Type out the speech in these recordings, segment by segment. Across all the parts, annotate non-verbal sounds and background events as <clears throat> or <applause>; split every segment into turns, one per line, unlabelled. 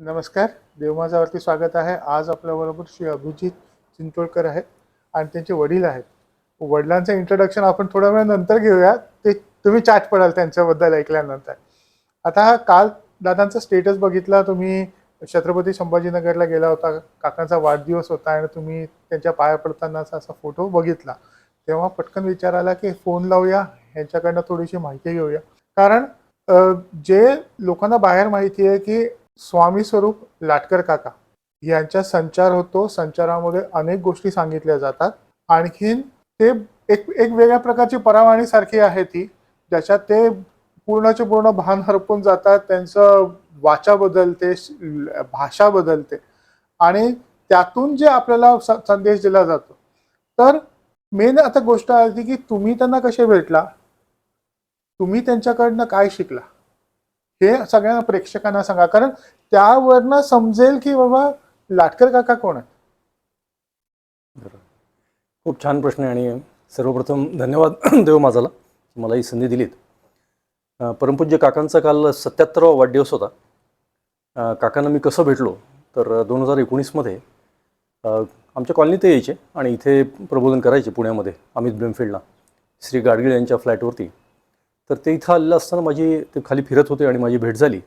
नमस्कार देवमाजावरती स्वागत आहे. आज आपल्याबरोबर श्री अभिजित चिंचोळकर आहेत आणि त्यांचे वडील आहेत. वडिलांचं इंट्रोडक्शन आपण थोड्या वेळ नंतर घेऊया. ते तुम्ही चाट पडाल त्यांच्याबद्दल ऐकल्यानंतर. आता हा काल दादांचा स्टेटस बघितला. तुम्ही छत्रपती संभाजीनगरला गेला होता. काकांचा वाढदिवस होता आणि तुम्ही त्यांच्या पाया पडतानाचा असा फोटो बघितला. तेव्हा पटकन विचार आला की फोन लावूया ह्यांच्याकडनं थोडीशी माहिती घेऊया. कारण जे लोकांना बाहेर माहिती आहे की स्वामी स्वरूप लाटकर काका यांचा संचार होतो. संचारामध्ये अनेक गोष्टी सांगितल्या जातात. आणखीन ते एक एक वेगळ्या प्रकारची परावाणी सारखी आहे ती ज्याच्यात ते पूर्णचे पूर्ण भान हरपून जातात. त्यांचं वाचा बदलते भाषा बदलते. आणि त्यातून जे आपल्याला संदेश दिला जातो. तर मेन आता गोष्ट आली की तुम्ही त्यांना कसे भेटला? तुम्ही त्यांच्याकडनं काय शिकला? हे सगळ्या प्रेक्षकांना सांगा. कारण त्यावरनं समजेल की बाबा लाटकर काका कोण आहे
खूप छान प्रश्न आहे आणि सर्वप्रथम धन्यवाद <clears throat> देव माझाला. मला ही संधी दिलीत. परमपूज्य काकांचा काल सत्याहत्तरावा वाढदिवस होता. काकांना मी कसं भेटलो? तर दोन हजार एकोणीसमध्ये आमच्या कॉलनीत ते यायचे आणि इथे प्रबोधन करायचे पुण्यामध्ये अमित ब्रेमफिल्डला श्री गाडगीळ यांच्या फ्लॅटवरती. तर ते इथं आलेलं असताना माझी ते खाली फिरत होते आणि माझी भेट झाली.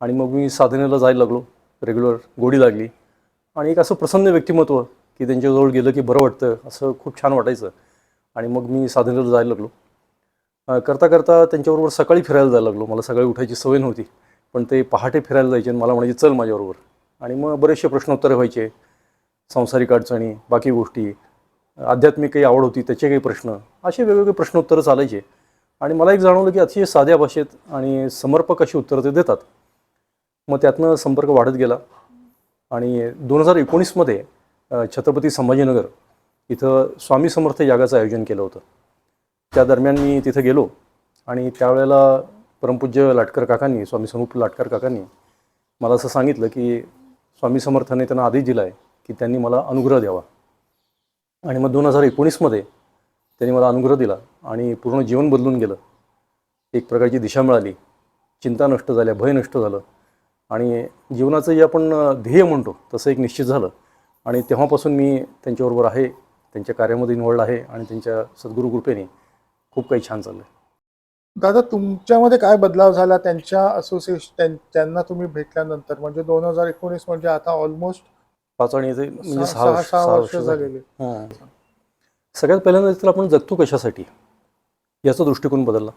आणि मग मी साधनेला जायला लागलो. रेग्युलर गोडी लागली. आणि एक असं प्रसन्न व्यक्तिमत्व की त्यांच्याजवळ गेलं की बरं वाटतं असं खूप छान वाटायचं. आणि मग मी साधनेला जायला लागलो. करता करता त्यांच्याबरोबर सकाळी फिरायला जायला लागलो. मला सकाळी उठायची सवय नव्हती पण ते पहाटे फिरायला जायचे आणि मला म्हणायचे चल माझ्याबरोबर. आणि मग बरेचसे प्रश्नोत्तरे व्हायचे सांसारिक अडचणी बाकी गोष्टी आध्यात्मिक काही आवड होती त्याचे काही प्रश्न असे वेगवेगळे प्रश्नोत्तरं चालायचे. आणि मला एक जाणवलं की अतिशय साध्या भाषेत आणि समर्पक अशी उत्तरं ते देतात. मग त्यातनं संपर्क वाढत गेला. आणि दोन हजार एकोणीसमध्ये छत्रपती संभाजीनगर इथं स्वामी समर्थ यागाचं आयोजन केलं होतं. त्या दरम्यान मी तिथं गेलो आणि त्यावेळेला परमपूज्य लाटकर काकांनी स्वामी समूप लाटकर काकांनी मला असं सांगितलं की स्वामी समर्थाने त्यांना आदेश दिला आहे की त्यांनी मला अनुग्रह द्यावा. आणि मग दोन हजार एकोणीसमध्ये त्यांनी मला अनुग्रह दिला आणि पूर्ण जीवन बदलून गेलं. एक प्रकारची दिशा मिळाली. चिंता नष्ट झाल्या भय नष्ट झालं. आणि जीवनाचं जे आपण ध्येय म्हणतो तसं एक निश्चित झालं. आणि तेव्हापासून मी त्यांच्याबरोबर आहे त्यांच्या कार्यामध्ये इन्वॉल्ड आहे आणि त्यांच्या सद्गुरू कृपेने खूप काही छान चाललं
दादा तुमच्यामध्ये काय बदलाव झाला? त्यांच्या असोसिएशन त्यांना तुम्ही भेटल्यानंतर म्हणजे दोन हजार एकोणीस म्हणजे आता ऑलमोस्ट
पाच आणि म्हणजे
सहा
वर्ष-
सहा वर्ष
झाली.
झालेली.
सगळ्यात पहिल्यांदा तर आपण जगतो कशासाठी? याचा दृष्टिकोन बदलला.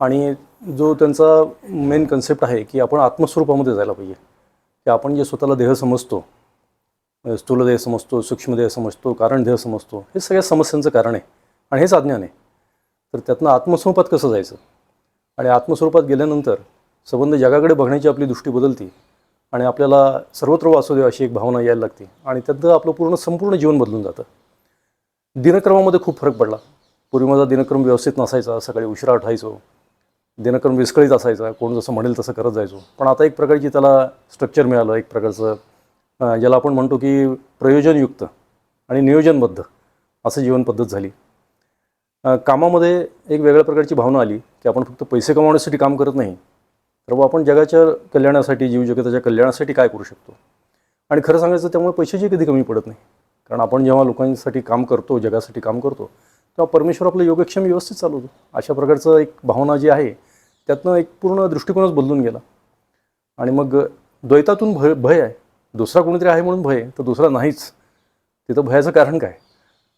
आणि जो त्यांचा मेन कन्सेप्ट आहे की आपण आत्मस्वरूपामध्ये जायला पाहिजे. की आपण जे स्वतःला देह समजतो स्थूल देह समजतो सूक्ष्म देह समजतो कारण देह समजतो हे सगळ्या समस्यांचं कारण आहे. आणि हेच अज्ञान आहे. तर त्यातनं आत्मस्वरूपात कसं जायचं? आणि आत्मस्वरूपात गेल्यानंतर संबंध जगाकडे बघण्याची आपली दृष्टी बदलती. आणि आपल्याला सर्वत्र वासू देव अशी एक भावना यायला लागते. आणि त्यातनं आपलं पूर्ण संपूर्ण जीवन बदलून जातं. दिनक्रमामध्ये खूप फरक पडला. पूर्वी माझा दिनक्रम व्यवस्थित नसायचा सकाळी उशिरा उठायचो. दिनक्रम विस्कळीत असायचा कोण जसं म्हणेल तसं करत जायचो. पण आता एक प्रकारची त्याला स्ट्रक्चर मिळालं एक प्रकारचं ज्याला आपण म्हणतो की प्रयोजनयुक्त आणि नियोजनबद्ध असं जीवन पद्धत झाली. कामामध्ये एक वेगळ्या प्रकारची भावना आली की आपण फक्त पैसे कमावण्यासाठी काम करत नाही तर व आपण जगाच्या कल्याणासाठी जीवजगताच्या कल्याणासाठी काय करू शकतो? आणि खरं सांगायचं त्यामुळे पैशाची कधी कमी पडत नाही. कारण आपण जेव्हा लोकांसाठी काम करतो जगासाठी काम करतो तेव्हा परमेश्वर आपलं योगक्षम व्यवस्थित चालवतो अशा प्रकारचं एक भावना जी आहे त्यातनं एक पूर्ण दृष्टिकोनच बदलून गेला. आणि मग द्वैतातून भय भय आहे. दुसरा कोणीतरी आहे म्हणून भय तर दुसरा नाहीच. तिथं भयाचं कारण काय?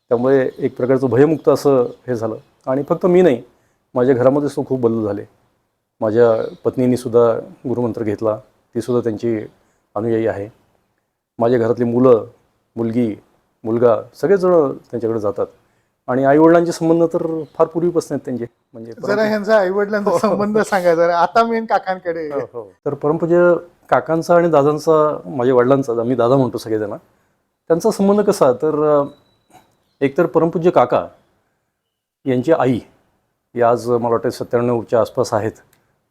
त्यामुळे एक प्रकारचं भयमुक्त असं हे झालं. आणि फक्त मी नाही माझ्या घरामध्ये सुद्धा खूप बदल झाले. माझ्या पत्नीनीसुद्धा गुरुमंत्र घेतला. तीसुद्धा त्यांची अनुयायी आहे. माझ्या घरातली मुलं मुलगी मुलगा सगळेजण त्यांच्याकडे जातात. आणि आईवडिलांचे संबंध तर फार पूर्वीपासून आहेत त्यांचे. म्हणजे
जरा ह्यांचा आई वडिलांचा संबंध सांगा जरा. आता मेन काकांकडे.
हो, हो. तर परमपूज्य काकांचा आणि दादांचा माझ्या वडिलांचा मी दादा म्हणतो सगळेजण त्यांचा संबंध कसा? तर एकतर परमपूज्य काका यांची आई या आज मला वाटतं सत्त्याण्णवच्या आसपास आहेत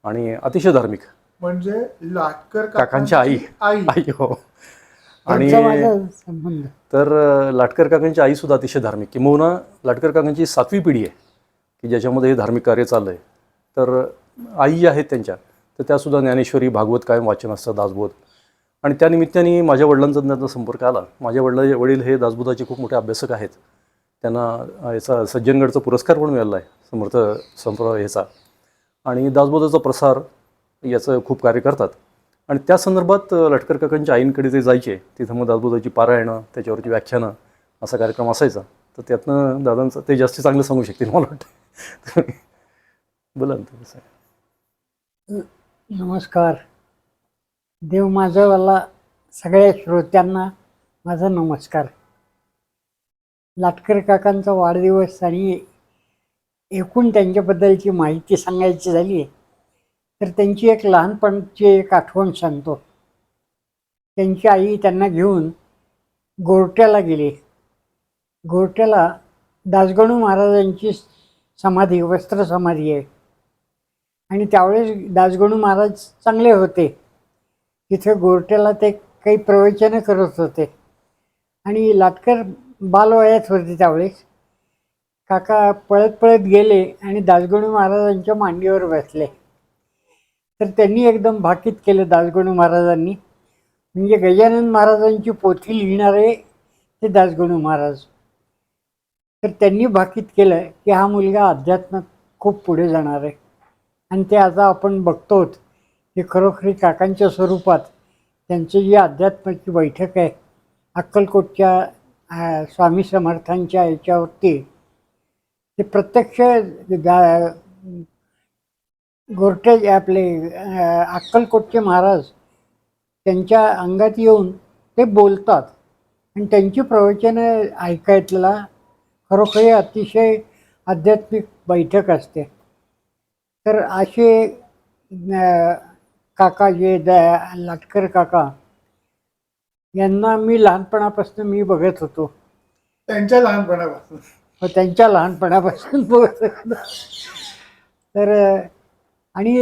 आणि अतिशय धार्मिक.
म्हणजे लाटकर
काकांची आई.
आई.
आई हो. आणि
संबंध.
तर लाटकर काकांची आई सुद्धा अतिशय धार्मिक किंबहुना लाटकर काकांची सातवी पिढी आहे की ज्याच्यामध्ये हे धार्मिक कार्य चाललं आहे तर आई आहेत त्यांच्या तर त्यासुद्धा ज्ञानेश्वरी भागवत कायम वाचन असतं दासबोध. आणि त्या निमित्ताने माझ्या वडिलांचा त्यांचा संपर्क आला. माझ्या वडिला वडील हे दासबोधाचे खूप मोठे अभ्यासक आहेत. त्यांना याचा सज्जनगडचा पुरस्कार पण मिळाला आहे समर्थ संप्र ह्याचा. आणि दासबोधाचा प्रसार याचं खूप कार्य करतात. आणि त्या संदर्भात लटकर काकांच्या आईंकडे ते जायचे तिथं मग दासबोधाची पारायणं त्याच्यावरची व्याख्यानं असा कार्यक्रम असायचा. तर त्यातनं दादांचं ते जास्त चांगलं सांगू शकतील मला वाटतं. बोला ना तुम्ही
नमस्कार. देव माझ्यावाला सगळ्या श्रोत्यांना माझा नमस्कार. लाटकर काकांचा वाढदिवस आणि एकूण त्यांच्याबद्दलची माहिती सांगायची झाली आहे तर त्यांची एक लहानपणची एक आठवण सांगतो. त्यांची आई त्यांना घेऊन गोरट्याला गेली. गोरट्याला दासगणू महाराजांची समाधी वस्त्र समाधी आहे. आणि त्यावेळेस दासगणू महाराज चांगले होते. तिथे गोरट्याला ते काही प्रवचनं करत होते. आणि लाटकर बालवयात होते त्यावेळेस. काका पळत पळत गेले आणि दासगणू महाराजांच्या मांडीवर बसले. तर त्यांनी एकदम भाकीत केलं दासगणू महाराजांनी. म्हणजे गजानन महाराजांची पोथी लिहिणारे ते दासगणू महाराज. तर त्यांनी भाकीत केलं की हा मुलगा अध्यात्मात खूप पुढे जाणार आहे. आणि ते आता आपण बघतोत की खरोखरी काकांच्या स्वरूपात त्यांची जी अध्यात्माची बैठक आहे अक्कलकोटच्या स्वामी समर्थांच्या याच्यावरती ते प्रत्यक्ष गा- गोरटे आपले अक्कलकोटचे महाराज त्यांच्या अंगात येऊन ते बोलतात. आणि त्यांची प्रवचनं ऐकायला खरोखरी अतिशय आध्यात्मिक बैठक असते. तर असे काका जे द लाटकर काका यांना मी लहानपणापासून मी बघत होतो.
त्यांच्या लहानपणापासून.
व त्यांच्या लहानपणापासून बघत होतो. तर आणि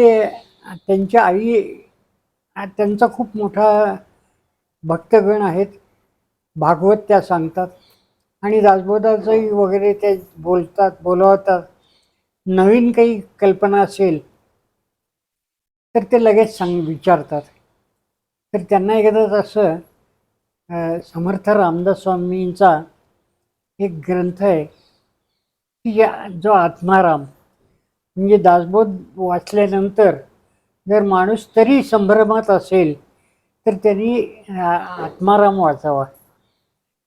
त्यांच्या आई त्यांचा खूप मोठा भक्तगण आहेत. भागवत त्या सांगतात आणि दासबोधाचंही वगैरे ते बोलतात बोलवतात. नवीन काही कल्पना असेल तर ते लगेच सांग विचारतात. तर त्यांना एकदाच असं समर्थ रामदास स्वामींचा एक ग्रंथ आहे की जो आत्माराम म्हणजे दासबोध वाचल्यानंतर जर माणूस तरी संभ्रमात असेल तर त्यांनी आत्माराम वाचावा.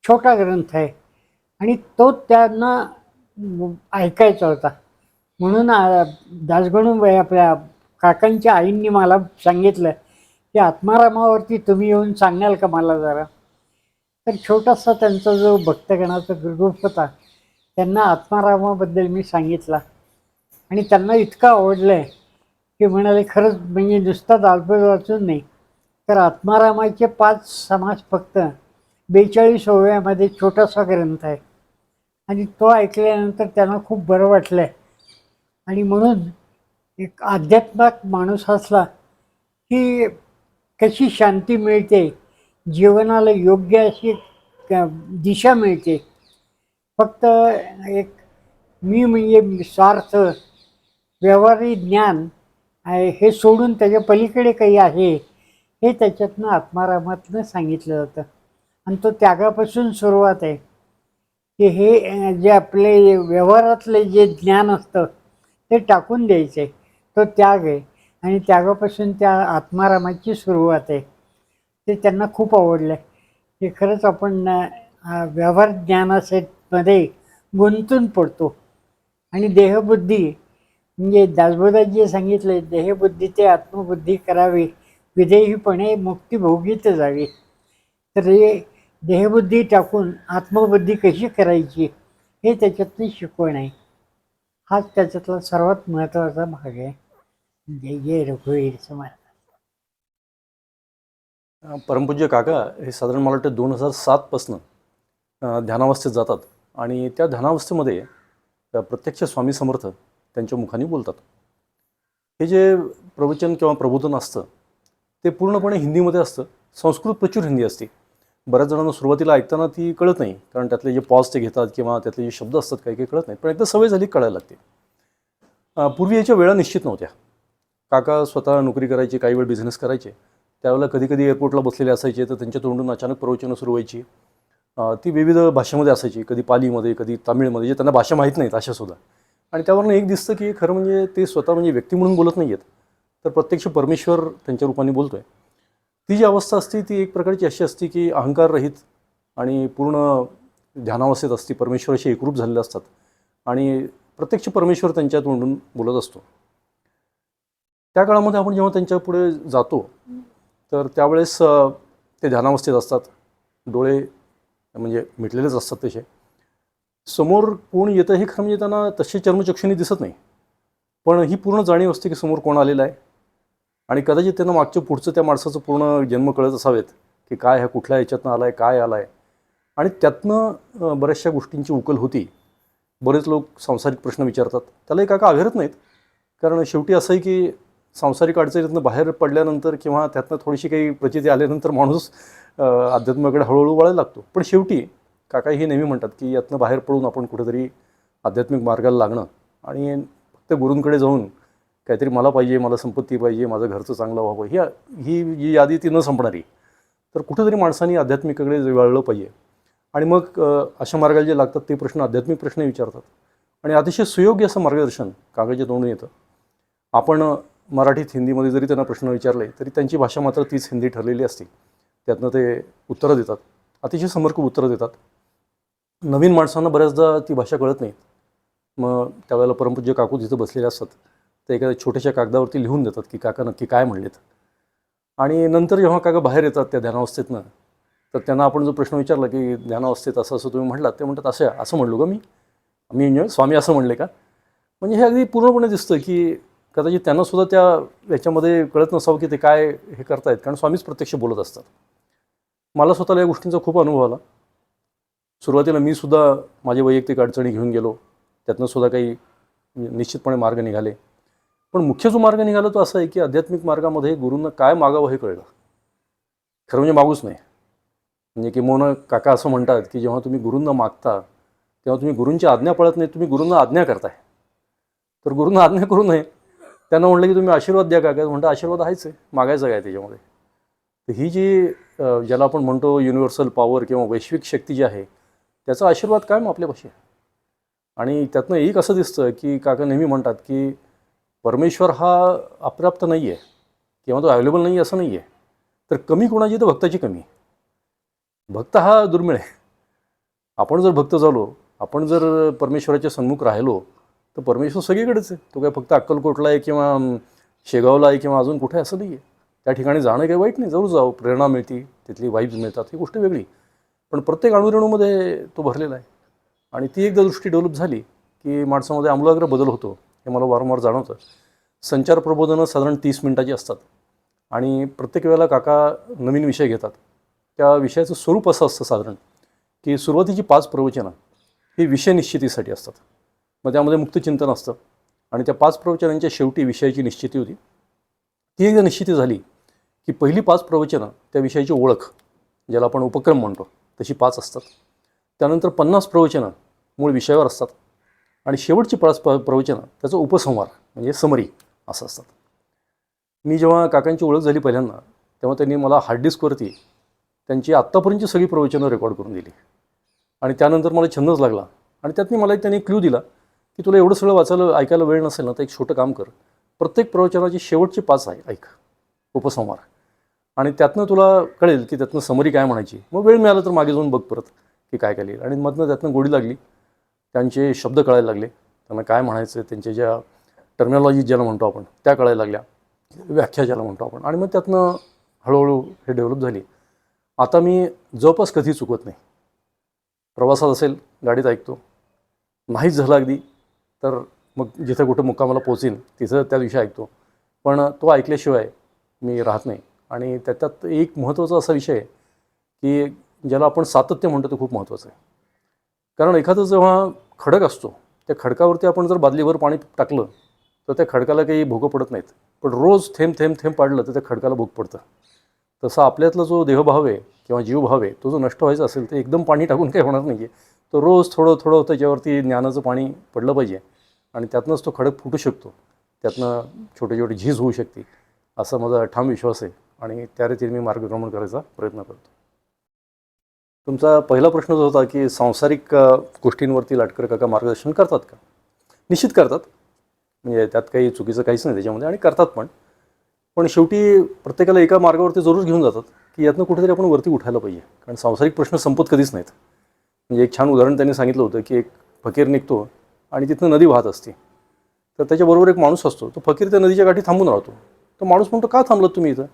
छोटा ग्रंथ आहे. आणि तो त्यांना ऐकायचा होता. म्हणून दासगणू बाई आपल्या काकांच्या आईंनी मला सांगितलं की आत्मारामावरती तुम्ही येऊन सांगाल का मला जरा? तर छोटासा त्यांचा जो भक्तगणाचा ग्रुप होता त्यांना आत्मारामाबद्दल मी सांगितला. आणि त्यांना इतकं आवडलं आहे की म्हणाले खरंच म्हणजे नुसता दासबोध वाचून नाही तर आत्मारामाचे पाच समाज फक्त बेचाळीस ओव्यामध्ये छोटासा ग्रंथ आहे. आणि तो ऐकल्यानंतर त्यांना खूप बरं वाटलं आहे आणि म्हणून एक आध्यात्मिक माणूस असला की कशी शांती मिळते जीवनाला योग्य अशी दिशा मिळते. फक्त एक मी म्हणजे स्वार्थ व्यवहारी ज्ञान आहे हे सोडून त्याच्या पलीकडे काही आहे हे त्याच्यातनं आत्मारामातनं सांगितलं जातं आणि तो त्यागापासून सुरुवात आहे. की हे जे आपले व्यवहारातले जे ज्ञान असतं ते टाकून द्यायचं. आहे तो त्याग आहे. आणि त्यागापासून त्या आत्मारामाची सुरुवात आहे. ते त्यांना खूप आवडलं. आहे की खरंच आपण व्यवहार व्यवहार ज्ञानामध्ये गुंतून पडतो. आणि देहबुद्धी म्हणजे दासबोधाजी सांगितले देहबुद्धी ते आत्मबुद्धी करावी विदेहीपणे मुक्ती भोगीत जावी. तर हे देहबुद्धी टाकून आत्मबुद्धी कशी करायची हे त्याच्यातली शिकवण आहे. हाच त्याच्यातला सर्वात महत्त्वाचा भाग आहे. जय जय रघुवीर
समाज. परमपूज्य काका हे साधारण मला वाटतं दोन हजार सातपासनं ध्यानावस्थेत जातात. आणि त्या ध्यानावस्थेमध्ये प्रत्यक्ष स्वामी समर्थ त्यांच्या मुखाने बोलतात. हे जे प्रवचन किंवा प्रबोधन असतं ते पूर्णपणे हिंदीमध्ये असतं. संस्कृत प्रचूर हिंदी असते. बऱ्याच जणांना सुरुवातीला ऐकताना ती कळत नाही कारण त्यातले जे पॉज ते घेतात किंवा त्यातले जे शब्द असतात काही काही कळत नाही. पण एकदा सवय झाली कळायला लागते. पूर्वी याच्या वेळा निश्चित नव्हत्या. काका स्वतः नोकरी करायचे काही वेळ बिझनेस करायचे. त्यावेळेला कधी कधी एअरपोर्टला बसलेले असायचे तर त्यांच्या तोंडून अचानक प्रवचनं सुरू व्हायची. ती विविध भाषेमध्ये असायची. कधी पालीमध्ये कधी तामिळमध्ये जे त्यांना भाषा माहीत नाहीत अशासुद्धा आणि त्यावरनं एक दिसतं की खरं म्हणजे ते स्वतः म्हणजे व्यक्ती म्हणून बोलत नाही आहेत तर प्रत्यक्ष परमेश्वर त्यांच्या रूपाने बोलतो आहे ती जी अवस्था असते ती एक प्रकारची अशी असते की अहंकाररहित आणि पूर्ण ध्यानावस्थेत असते. परमेश्वराशी एकरूप झालेले असतात. आणि प्रत्यक्ष परमेश्वर त्यांच्या तोंडून बोलत असतो. त्या काळामध्ये आपण जेव्हा त्यांच्या पुढे जातो तर त्यावेळेस ते ध्यानावस्थेत असतात. डोळे म्हणजे मिटलेलेच असतात तसे. समोर कोण येतं हे खरं म्हणजे त्यांना तसे चर्मचक्षुनी दिसत नाही. पण ही पूर्ण जाणीव असते की समोर कोण आलेलं आहे. आणि कदाचित त्यांना मागचं पुढचं त्या माणसाचं पूर्ण जन्म कळत असावेत की काय ह्या कुठल्या याच्यातनं आला आहे काय आला आहे आणि त्यातनं बऱ्याचशा गोष्टींची उकल होती. बरेच लोक सांसारिक प्रश्न विचारतात. त्याला काका अघरत नाहीत. कारण शेवटी असं आहे की सांसारिक अडचणीतनं बाहेर पडल्यानंतर किंवा त्यातनं थोडीशी काही प्रचिती आल्यानंतर माणूस अध्यात्माकडे हळूहळू वळायला लागतो. पण शेवटी काका हे नेहमी म्हणतात की यातनं बाहेर पडून आपण कुठेतरी आध्यात्मिक मार्गाला लागणं आणि फक्त गुरूंकडे जाऊन काहीतरी मला पाहिजे मला संपत्ती पाहिजे माझं घरचं चांगलं व्हावं ही ही जी यादी ती न संपणारी. तर कुठेतरी माणसांनी आध्यात्मिकाकडे वळलं पाहिजे. आणि मग अशा मार्गाला जे लागतात ते प्रश्न आध्यात्मिक प्रश्न विचारतात. आणि अतिशय सुयोग्य असं मार्गदर्शन कागदच्या तोंडून येतं. आपण मराठीत हिंदीमध्ये जरी त्यांना प्रश्न विचारले तरी त्यांची भाषा मात्र तीच हिंदी ठरलेली असते. त्यातनं ते उत्तरं देतात. अतिशय समर्पक उत्तरं देतात. नवीन माणसांना बऱ्याचदा ती भाषा कळत नाही. मग त्यावेळेला परमपूज्य काकू तिथं बसलेले असतात ते एखाद्या छोट्याशा कागदावरती लिहून देतात की काका नक्की काय म्हणलेत. आणि नंतर जेव्हा काका बाहेर येतात त्या ध्यानावस्थेतनं तर त्यांना आपण जो प्रश्न विचारला की ध्यानावस्थेत असं असं तुम्ही म्हटलात ते म्हणतात असं असं म्हणलो का मी. मी स्वामी असं म्हणले का? म्हणजे हे अगदी पूर्णपणे दिसतं की कदाचित त्यांनासुद्धा त्या याच्यामध्ये कळत नसावं की ते काय हे करतायत कारण स्वामीच प्रत्यक्ष बोलत असतात. मला स्वतःला या गोष्टींचा खूप अनुभव आला. सुरुवातीला मी सुद्धा माझ्या वैयक्तिक अडचणी घेऊन गेलो. त्यातनं सुद्धा काही निश्चितपणे मार्ग निघाले. पण मुख्य जो मार्ग निघाला तो असा आहे की आध्यात्मिक मार्गामध्ये गुरूंना काय मागावं हे कळलं. खरं म्हणजे मागूच नाही. म्हणजे की मोन काका असं म्हणतात की जेव्हा तुम्ही गुरूंना मागता तेव्हा तुम्ही गुरूंची आज्ञा पळत नाही तुम्ही गुरूंना आज्ञा करताय. तर गुरूंना आज्ञा करू नये. त्यांना म्हटलं की तुम्ही आशीर्वाद द्या काका. म्हणता आशीर्वाद आहेच आहे. मागायचं काय त्याच्यामध्ये? तर ही जी ज्याला आपण म्हणतो युनिव्हर्सल पॉवर किंवा वैश्विक शक्ती जी आहे त्याचा आशीर्वाद काय मग आपल्यापाशी आणि त्यातनं एक असं दिसतं की काका नेहमी म्हणतात की परमेश्वर हा अप्राप्त नाही आहे किंवा तो अवेलेबल नाही आहे असं नाही आहे तर कमी कोणाची तर भक्ताची कमी. भक्त हा दुर्मिळ आहे. आपण जर भक्त झालो आपण जर परमेश्वराच्या सन्मुख राहिलो तर परमेश्वर सगळीकडेच आहे. तो काय फक्त अक्कलकोटला आहे किंवा शेगावला आहे किंवा अजून कुठे असं नाही आहे त्या ठिकाणी जाणं काही वाईट नाही. जरूर जाऊ प्रेरणा मिळते तिथली वाईब्स मिळतात. ही गोष्ट वेगळी. पण प्रत्येक अणुरेणूमध्ये तो भरलेला आहे. आणि ती एकदा दृष्टी डेव्हलप झाली की माणसामध्ये आमूलाग्र बदल होतो हे मला वारंवार जाणवतं. संचार प्रबोधनं साधारण तीस मिनिटाची असतात. आणि प्रत्येक वेळेला काका नवीन विषय घेतात. त्या विषयाचं स्वरूप असं असतं साधारण की सुरुवातीची पाच प्रवचनं ही विषय निश्चितीसाठी असतात. मग त्यामध्ये मुक्तचिंतन असतं. आणि त्या पाच प्रवचनांच्या शेवटी विषयाची निश्चिती होती. ती एकदा निश्चिती झाली की पहिली पाच प्रवचनं त्या विषयाची ओळख ज्याला आपण उपक्रम म्हणतो. तशी पाच असतात. त्यानंतर पन्नास प्रवचनं मूळ विषयावर असतात. आणि शेवटची पाच प प्रवचनं त्याचा उपसंहार म्हणजे समरी असं असतात. मी जेव्हा काकांची ओळख झाली पहिल्यांदा तेव्हा त्यांनी मला हार्ड डिस्कवरती त्यांची आत्तापर्यंतची सगळी प्रवचनं रेकॉर्ड करून दिली. आणि त्यानंतर मला छंदच लागला. आणि त्यातनी मला एक त्यांनी क्ल्यू दिला की तुला एवढं सगळं वाचायला ऐकायला वेळ नसेल ना तर एक छोटं काम कर. प्रत्येक प्रवचनाची शेवटची पाच आहे ऐक. उपसंहार आणि त्यातनं तुला कळेल की त्यातनं समरी काय म्हणायची. मग वेळ मिळाला तर मागे जाऊन बघ परत की काय काय लिहिलं. आणि मधनं त्यातनं गोडी लागली. त्यांचे शब्द कळायला लागले. त्यांना काय म्हणायचं त्यांच्या ज्या टर्मिनॉलॉजी ज्याला म्हणतो आपण त्या कळायला लागल्या. व्याख्या ज्याला म्हणतो आपण. आणि मग त्यातनं हळूहळू हे डेव्हलप झाली. आता मी जवळपास कधी चुकत नाही. प्रवासात असेल गाडीत ऐकतो. नाहीच झालं अगदी तर मग जिथं कुठं मुक्कामाला पोचेन तिथं त्या दिवशी ऐकतो. पण तो ऐकल्याशिवाय मी राहत नाही. आणि त्याच्यात एक महत्त्वाचा असा विषय की ज्याला आपण सातत्य म्हणतो ते खूप महत्त्वाचं आहे. कारण एखादं जेव्हा खडक असतो त्या खडकावरती आपण जर बादलीवर पाणी टाकलं तर त्या खडकाला काही भोगं पडत नाहीत. पण रोज थेंब थेंब थेंब पाडलं तर त्या खडकाला भोग पडतं. तसा आपल्यातला जो देहभाव आहे किंवा जीवभाव आहे तो जो नष्ट व्हायचा असेल तर एकदम पाणी टाकून काही होणार नाही आहे तो रोज थोडं थोडं त्याच्यावरती ज्ञानाचं पाणी पडलं पाहिजे आणि त्यातनंच तो खडक फुटू शकतो. त्यातनं छोटे छोटे झीज होऊ शकते असा माझा ठाम विश्वास आहे. आणि त्या रीतीने मी मार्गक्रमण करायचा प्रयत्न करतो. तुमचा पहिला प्रश्न जो होता की सांसारिक गोष्टींवरती लाटकर काका मार्गदर्शन करतात का? निश्चित करतात. म्हणजे त्यात काही चुकीचं काहीच नाही त्याच्यामध्ये आणि करतात पण. पण शेवटी प्रत्येकाला एका मार्गावरती जरूर घेऊन जातात की यातनं कुठेतरी आपण वरती उठायला पाहिजे. कारण सांसारिक प्रश्न संपत कधीच नाहीत. म्हणजे एक छान उदाहरण त्यांनी सांगितलं होतं की एक फकीर निघतो आणि तिथनं नदी वाहत असते. तर त्याच्याबरोबर एक माणूस असतो. तो फकीर त्या नदीच्या गाठी थांबून राहतो. तो माणूस म्हणतो का थांबलात तुम्ही इथं?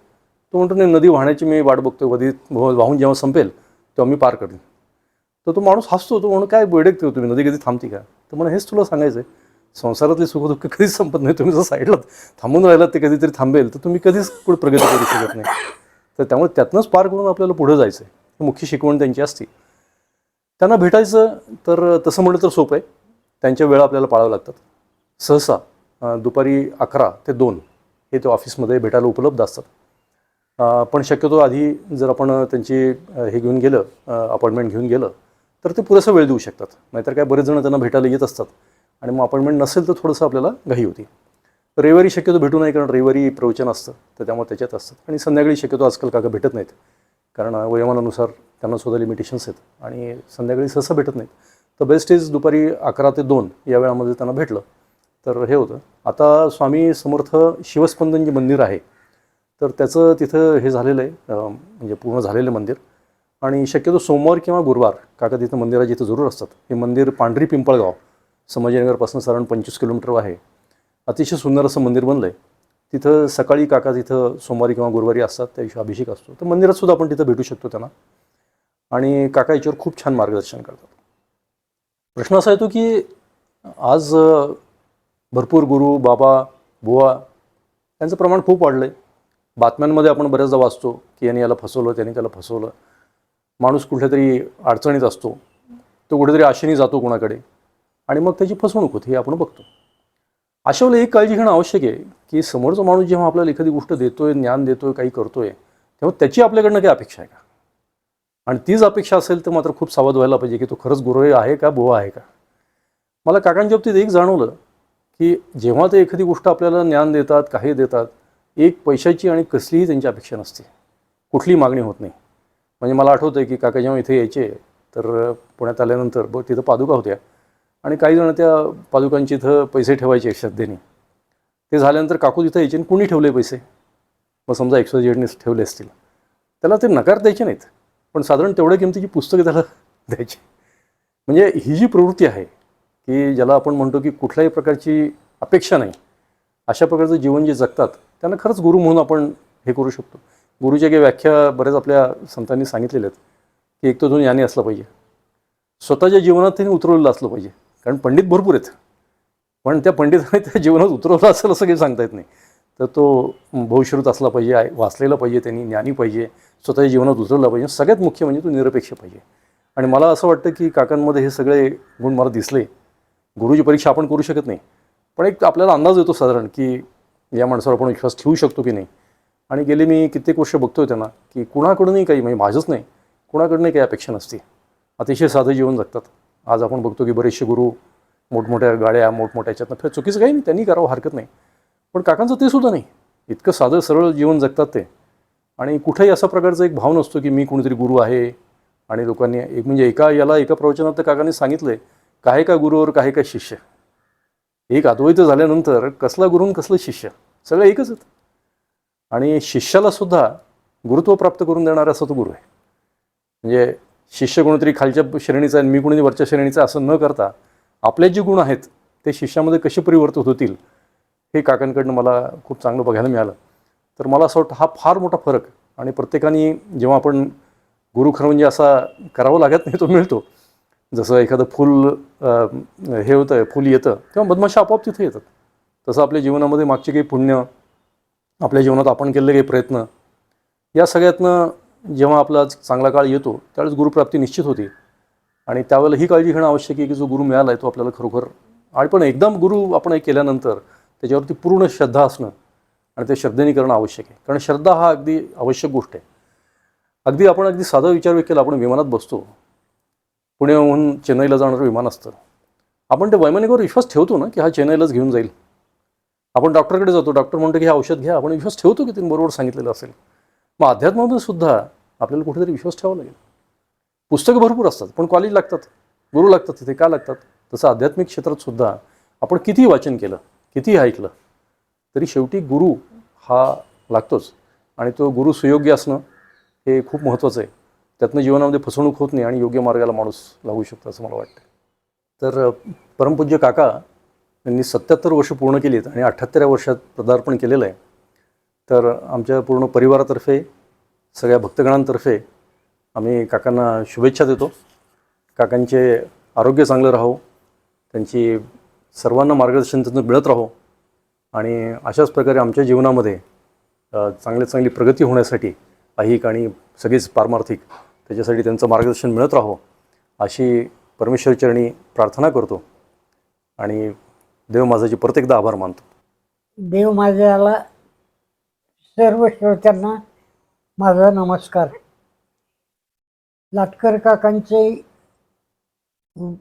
तो म्हणतो नाही नदी वाहण्याची मी वाट बघतो कधी वाहून जेव्हा संपेल तेव्हा मी पार करेन. तर तो माणूस हसतो. तो म्हणून काय बेडक हो तुम्ही? नदी कधी थांबती का? तर मला हेच तुला सांगायचं आहे संसारातले सुखदुःख कधीच संपत नाही. तुम्ही जर साईडला थांबून राहिलात ते कधीतरी थांबेल तर तुम्ही कधीच पुढे प्रगती करू शकत नाही. तर त्यामुळे त्यातनंच पार करून आपल्याला पुढं जायचं आहे ही मुख्य शिकवण त्यांची असते. त्यांना भेटायचं तर तसं म्हणलं तर सोपं आहे. त्यांच्या वेळा आपल्याला पाळाव्या लागतात. सहसा दुपारी अकरा ते दोन हे ते ऑफिसमध्ये भेटायला उपलब्ध असतात. पण शक्यतो आधी जर आपण त्यांची हे घेऊन गेलं अपॉइंटमेंट घेऊन गेलं तर ते पुरेसा वेळ देऊ शकतात. नाहीतर काय बरेच जण त्यांना भेटायला येत असतात. आणि मग अपॉइंटमेंट नसेल तर थोडंसं आपल्याला घाई होती. रविवारी शक्यतो भेटू नये कारण रविवारी प्रवचन असतं तर त्यामुळे त्याच्यात असतात आणि संध्याकाळी शक्यतो आजकाल काका भेटत नाहीत. कारण वयोमानानुसार त्यांना सुद्धा लिमिटेशन्स आहेत. आणि संध्याकाळी सहसा भेटत नाहीत. तर बेस्ट इज दुपारी अकरा ते दोन या वेळामध्ये त्यांना भेटलं. तर हे होतं. आता स्वामी समर्थ शिवस्पंदन जे मंदिर आहे. तर त्याचं तिथं हे झालेलं आहे म्हणजे पूर्ण झालेलं मंदिर. आणि शक्यतो सोमवार किंवा गुरुवार काका तिथं मंदिराची जिथं जरूर असतात. हे मंदिर पांढरी पिंपळगाव संभाजीनगरपासून साधारण पंचवीस किलोमीटर आहे. अतिशय सुंदर असं मंदिर बनलं आहे तिथं सकाळी काका तिथं सोमवारी किंवा गुरुवारी असतात त्या दिवशी अभिषेक असतो. तर मंदिरात सुद्धा आपण तिथं भेटू शकतो त्यांना. आणि काका याच्यावर खूप छान मार्गदर्शन करतात. प्रश्न असा येतो की आज भरपूर गुरु बाबा बुवा यांचं प्रमाण खूप वाढलं आहे बातम्यांमध्ये आपण बऱ्याचदा वाचतो की यांनी याला फसवलं त्यांनी त्याला फसवलं. माणूस कुठल्या तरी अडचणीत असतो. तो कुठेतरी आशेने जातो कोणाकडे. आणि मग त्याची फसवणूक होते हे आपण बघतो. अशा वेळेला एक काळजी घेणं आवश्यक आहे की समोरचा माणूस जेव्हा आपल्याला एखादी गोष्ट देतोय ज्ञान देतोय काही करतोय तेव्हा त्याची आपल्याकडनं काही अपेक्षा आहे का? आणि तीच अपेक्षा असेल तर मात्र खूप सावध व्हायला पाहिजे की तो खरंच गुरु आहे का बोवा आहे का? मला काकांच्या बाबतीत एक जाणवलं की जेव्हा ते एखादी गोष्ट आपल्याला ज्ञान देतात काही देतात एक पैशाची आणि कसलीही त्यांची अपेक्षा नसते. कुठली मागणी होत नाही. म्हणजे मला आठवतं आहे की काका जेव्हा इथे यायचे तर पुण्यात आल्यानंतर ब तिथं पादुका होत्या. आणि काही जण त्या पादुकांची इथं पैसे ठेवायचे श्रद्धेने ते झाल्यानंतर काकू तिथं यायचे आणि कुणी ठेवले पैसे? मग समजा एकशे जेडने ठेवले असतील. त्याला ते नकार द्यायचे नाहीत. पण साधारण तेवढ्या किमतीची पुस्तकं त्याला <laughs> द्यायची. म्हणजे ही जी प्रवृत्ती आहे की ज्याला आपण म्हणतो की कुठल्याही प्रकारची अपेक्षा नाही अशा प्रकारचं जीवन जे जगतात त्यांना खरंच गुरु म्हणून आपण हे करू शकतो. गुरुच्या काही व्याख्या बऱ्याच आपल्या संतांनी सांगितलेल्या आहेत की एक तर दोन ज्ञानी असला पाहिजे. स्वतःच्या जीवनात त्यांनी उतरवलेलं असलं पाहिजे कारण पंडित भरपूर आहेत. पण त्या पंडिताने त्या जीवनात उतरवलं असेल असं काही सांगता येत नाही. तर तो भविष्यरूत असला पाहिजे वाचलेला पाहिजे त्यांनी ज्ञानी पाहिजे स्वतःच्या जीवनात उतरवला पाहिजे. सगळ्यात मुख्य म्हणजे तो निरपेक्ष पाहिजे. आणि मला असं वाटतं की काकांमध्ये हे सगळे गुण मला दिसले. गुरुची परीक्षा आपण करू शकत नाही. पण एक आपल्याला अंदाज येतो साधारण की या माणसावर आपण विश्वास ठेवू शकतो की नाही. आणि गेले मी कित्येक वर्ष बघतोय त्यांना की कुणाकडूनही काही म्हणजे माझंच नाही कुणाकडूनही काही अपेक्षा नसते. अतिशय साधं जीवन जगतात. आज आपण बघतो की बरेचसे गुरु मोठमोठ्या गाड्या मोठमोठ्या याच्यातनं फिर चुकीचं काही नाही त्यांनी करावं हरकत नाही. पण काकांचं ते सुद्धा नाही. इतकं साधं सरळ जीवन जगतात ते. आणि कुठेही असा प्रकारचा एक भाव नसतो की मी कोणीतरी गुरु आहे. आणि लोकांनी एक म्हणजे एका याला एका प्रवचनात तर काकांनी आहे काय का गुरुवर काय का शिष्य? एक अद्वैत झाल्यानंतर कसला गुरु आणि कसलं शिष्य? सगळं एकच आहेत आणि शिष्याला सुद्धा गुरुत्व प्राप्त करून देणारा असा तो गुरु आहे. म्हणजे शिष्य कोणीतरी खालच्या श्रेणीचा आणि मी कोणीतरी वरच्या श्रेणीचा असं न करता आपले जे गुण आहेत ते शिष्यामध्ये कसे परिवर्तित होतील हे काकांकडनं मला खूप चांगलं बघायला मिळालं. तर मला असं वाटतं हा फार मोठा फरक आणि प्रत्येकाने जेव्हा आपण गुरु खरं म्हणजे असा करावं लागत नाही तो मिळतो. जसं एखादं फुल हे होतं आहे फूल येतं तेव्हा मधमाशा आपोआप तिथे येतात. तसं आपल्या जीवनामध्ये मागचे काही पुण्य आपल्या जीवनात आपण केलेले काही प्रयत्न या सगळ्यातनं जेव्हा आपला चांगला काळ येतो त्यावेळेस गुरुप्राप्ती निश्चित होती. आणि त्यावेळेला ही काळजी घेणं आवश्यक आहे की जो गुरु मिळाला आहे तो आपल्याला खरोखर आणि पण एकदम गुरु आपण हे केल्यानंतर त्याच्यावरती पूर्ण श्रद्धा असणं आणि ते श्रद्धेने करणं आवश्यक आहे. कारण श्रद्धा हा अगदी आवश्यक गोष्ट आहे. अगदी आपण अगदी साधा विचार केला आपण विमानात बसतो. पुण्याहून चेन्नईला जाणारं विमान असतं. आपण त्या वैमानिकवर विश्वास ठेवतो ना की हा चेन्नईलाच घेऊन जाईल. आपण डॉक्टरकडे जातो डॉक्टर म्हणतो की हे औषध घ्या आपण विश्वास ठेवतो की त्यांनी बरोबर सांगितलेलं असेल. मग अध्यात्मामध्ये सुद्धा आपल्याला कुठेतरी विश्वास ठेवावा लागेल. पुस्तकं भरपूर असतात पण कॉलेज लागतात गुरु लागतात तिथे का लागतात? तसं आध्यात्मिक क्षेत्रात सुद्धा आपण कितीही वाचन केलं कितीही ऐकलं तरी शेवटी गुरु हा लागतोच. आणि तो गुरु सुयोग्य असणं हे खूप महत्त्वाचं आहे. त्यातनं जीवनामध्ये फसवणूक होत नाही आणि योग्य मार्गाला माणूस लागू शकतो असं मला वाटतं तर परमपूज्य काका यांनी सत्याहत्तर वर्ष पूर्ण केली आहेत आणि अठ्ठ्याहत्तऱ्या वर्षात पदार्पण केलेलं आहे. तर आमच्या पूर्ण परिवारातर्फे सगळ्या भक्तगणांतर्फे आम्ही काकांना शुभेच्छा देतो. काकांचे आरोग्य चांगलं राहो. त्यांची सर्वांना मार्गदर्शन त्यांचं मिळत राहो. आणि अशाच प्रकारे आमच्या जीवनामध्ये अ, चांगली चांगली प्रगती होण्यासाठी ऐहिक आणि सगळीच पारमार्थिक त्याच्यासाठी त्यांचं मार्गदर्शन मिळत राहो अशी परमेश्वरचरणी प्रार्थना करतो. आणि देव माझाचे परत एकदा आभार मानतो.
देव माझ्याला सर्व श्रोत्यांना माझा नमस्कार. लाटकर काकांचे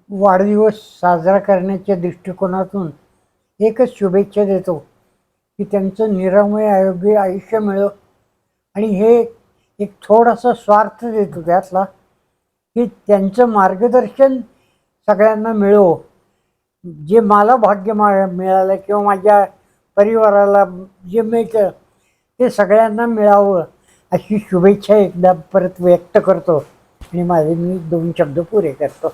वाढदिवस साजरा करण्याच्या दृष्टिकोनातून एकच शुभेच्छा देतो की त्यांचं निरामय आरोग्य आयुष्य मिळो. आणि हे एक थोडासा स्वार्थ देतो त्यातला की त्यांचं मार्गदर्शन सगळ्यांना मिळो. जे मला भाग्य मा मिळालं किंवा माझ्या परिवाराला जे मिळतं ते सगळ्यांना मिळावं अशी शुभेच्छा एकदा परत व्यक्त करतो. आणि माझे मी दोन शब्द पुरे करतो.